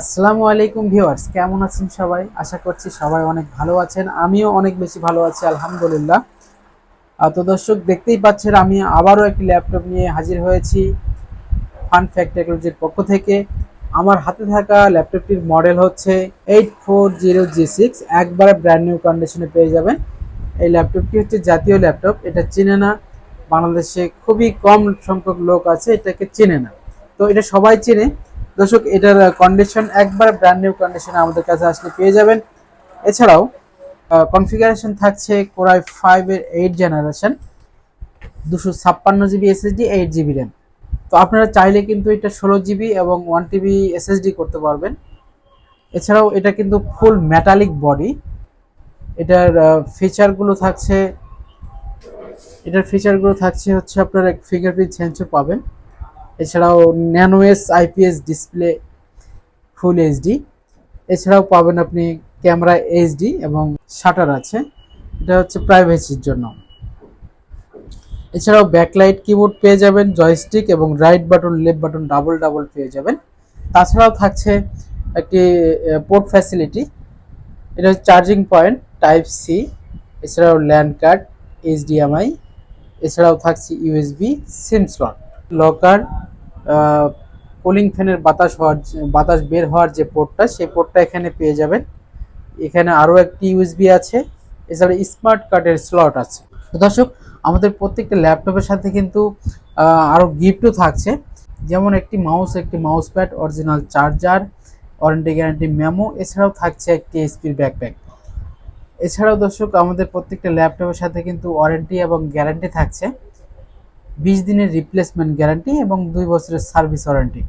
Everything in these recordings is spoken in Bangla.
আসসালামু আলাইকুম ভিউয়ার্স, কেমন আছেন সবাই? আশা করছি সবাই অনেক ভালো আছেন, আমিও অনেক বেশি ভালো আছি, আলহামদুলিল্লাহ। তো দর্শক, দেখতেই পাচ্ছেন আমি আবারও একটি ল্যাপটপ নিয়ে হাজির হয়েছি ফান ফ্যাক্ট টেকনোলজির পক্ষ থেকে। আমার হাতে থাকা ল্যাপটপটির মডেল হচ্ছে eight four zero G six একবারে ব্র্যান্ড নিউ কন্ডিশনে পেয়ে যাবেন। এই ল্যাপটপটি হচ্ছে জাতীয় ল্যাপটপ, এটা চেনে না। বাংলাদেশে খুবই কম সংখ্যক লোক আছে, এটাকে চেনে না। তো এটা সবাই চেনে দর্শক, এটার কন্ডিশন একবার ব্র্যান্ড নিউ কন্ডিশনে আমাদের কাছে আসলে পেয়ে যাবেন। এছাড়াও কনফিগারেশন থাকছে কোরাই ফাইভ এর এইট জেনারেশন দুশো ছাপ্পান্ন GB SSD eight GB RAM তো আপনারা চাইলে কিন্তু এটা ষোলো জিবি এবং ওয়ান টিবি এসএসডি করতে পারবেন। এছাড়াও, এটা কিন্তু ফুল মেটালিক বডি এটার ফিচারগুলো থাকছে, এটার ফিচারগুলো থাকছে হচ্ছে আপনার ফিঙ্গারপ্রিন্ট সেন্সর পাবেন। এছাড়াও nano S IPS display, full HD এছাড়াও পাবেন আপনি ক্যামেরা এইচডি এবং শাটার আছে। এটা হচ্ছে প্রাইভেসির জন্য। এছাড়াও ব্যাকলাইট কিবোর্ড পেয়ে যাবেন জয়স্টিক এবং right button left button double double পেয়ে যাবেন। তাছাড়াও থাকছে একটি পোর্ট ফ্যাসিলিটি এটা হচ্ছে চার্জিং পয়েন্ট টাইপ সি এছাড়াও ল্যান্ড কার্ড এইচডিএমআই এছাড়াও থাকছে USB SIM slot locker cooling ফ্যানের বাতাস হওয়ার বাতাস বের হওয়ার যে পোর্টটা সেই পোর্টটা এখানে পেয়ে যাবেন। এখানে আরও একটি ইউএসবি আছে, এছাড়া স্মার্ট কার্ডের স্লট আছে। দর্শক, আমাদের প্রত্যেকটা ল্যাপটপের সাথে কিন্তু আরও গিফটও থাকছে। যেমন একটি মাউস একটি mouse pad original charger warranty guarantee memo এছাড়াও থাকছে একটি এসপির ব্যাকপ্যাক এছাড়াও দর্শক, আমাদের প্রত্যেকটা ল্যাপটপের সাথে কিন্তু ওয়ারেন্টি এবং গ্যারান্টি থাকছে। বিশ দিনের রিপ্লেসমেন্ট গ্যারান্টি এবং দুই বছরের সার্ভিস ওয়ারেন্টি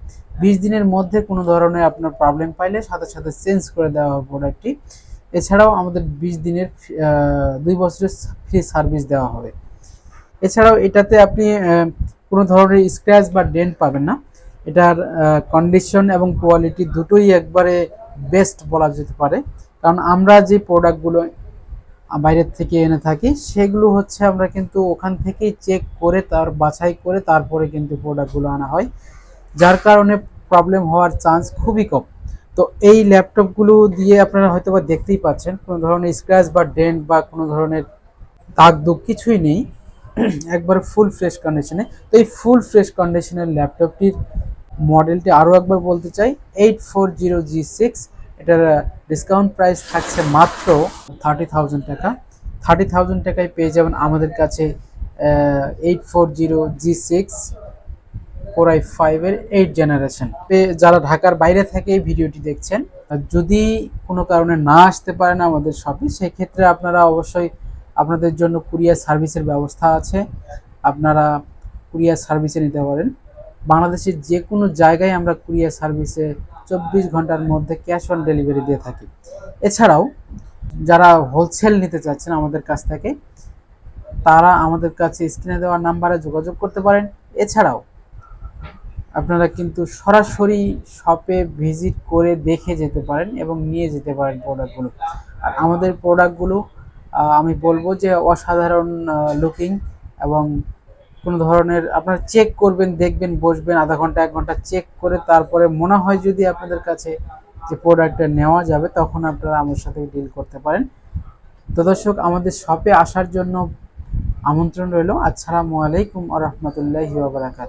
বিশ দিনের মধ্যে কোনো ধরনের আপনার প্রবলেম পাইলে সাথে সাথে চেঞ্জ করে দেওয়া হবে প্রোডাক্টটি এছাড়াও আমাদের বিশ দিনের দুই বছরের ফ্রি সার্ভিস দেওয়া হবে। এছাড়াও এটাতে আপনি কোনো ধরনের স্ক্র্যাচ বা ডেন্ট পাবেন না। এটার কন্ডিশন এবং কোয়ালিটি দুটোই একবারে বেস্ট বলা যেতে পারে। কারণ আমরা যে প্রোডাক্টগুলো বাইরের থেকে এনে থাকি। সেগুলো হচ্ছে আমরা কিন্তু ওখান থেকেই চেক করে তার, বাছাই করে তারপরে কিন্তু প্রোডাক্টগুলো আনা হয়। যার কারণে প্রবলেম হওয়ার চান্স খুবই কম। তো এই ল্যাপটপগুলো দিয়ে আপনারা হয়তো বা দেখতেই পাচ্ছেন, কোনো ধরনের স্ক্র্যাচ বা ডেন্ট বা কোনো ধরনের দাগ দুগ কিছুই নেই। একবার ফুল ফ্রেশ কন্ডিশনে তো এই ফুল ফ্রেশ কন্ডিশনের ল্যাপটপটির মডেলটি আরও একবার বলতে চাই eight four zero G six এটার ডিসকাউন্ট প্রাইস থাকছে মাত্র থার্টি থাউজেন্ড টাকা। থার্টি থাউজেন্ড টাকায় পেয়ে যাবেন আমাদের কাছে eight four zero G six four I ফাইভের এইট জেনারেশন যারা ঢাকার বাইরে থেকে এই ভিডিওটি দেখছেন যদি কোনো কারণে না আসতে পারেন আমাদের শপে সেক্ষেত্রে আপনারা অবশ্যই আপনাদের জন্য কুরিয়ার সার্ভিসের ব্যবস্থা আছে। আপনারা কুরিয়ার সার্ভিসে নিতে পারেন। বাংলাদেশের যে কোনো জায়গায় আমরা কুরিয়ার সার্ভিসে চব্বিশ ঘণ্টার মধ্যে ক্যাশ অন ডেলিভারি দিয়ে থাকি। এছাড়াও যারা হোলসেল নিতে চাচ্ছেন আমাদের কাছ থেকে, তারা আমাদের কাছে স্ক্রিনে দেওয়া নাম্বারে যোগাযোগ করতে পারেন। এছাড়াও আপনারা কিন্তু সরাসরি শপে ভিজিট করে দেখে যেতে পারেন এবং নিয়ে যেতে পারেন প্রোডাক্টগুলো। আর আমাদের প্রোডাক্টগুলো আমি বলব যে অসাধারণ লুকিং এবং কোনো ধরনের আপনারা চেক করবেন, দেখবেন, বসবেন, আধা ঘণ্টা, এক ঘণ্টা চেক করে তারপরে মনে হয় যদি আপনাদের কাছে যে প্রোডাক্টটা নেওয়া যাবে, তখন আপনারা আমার সাথে ডিল করতে পারেন। তো দর্শক, আমাদের শপে আসার জন্য আমন্ত্রণ রইল। আসসালামু আলাইকুম আ রহমতুল্লাহি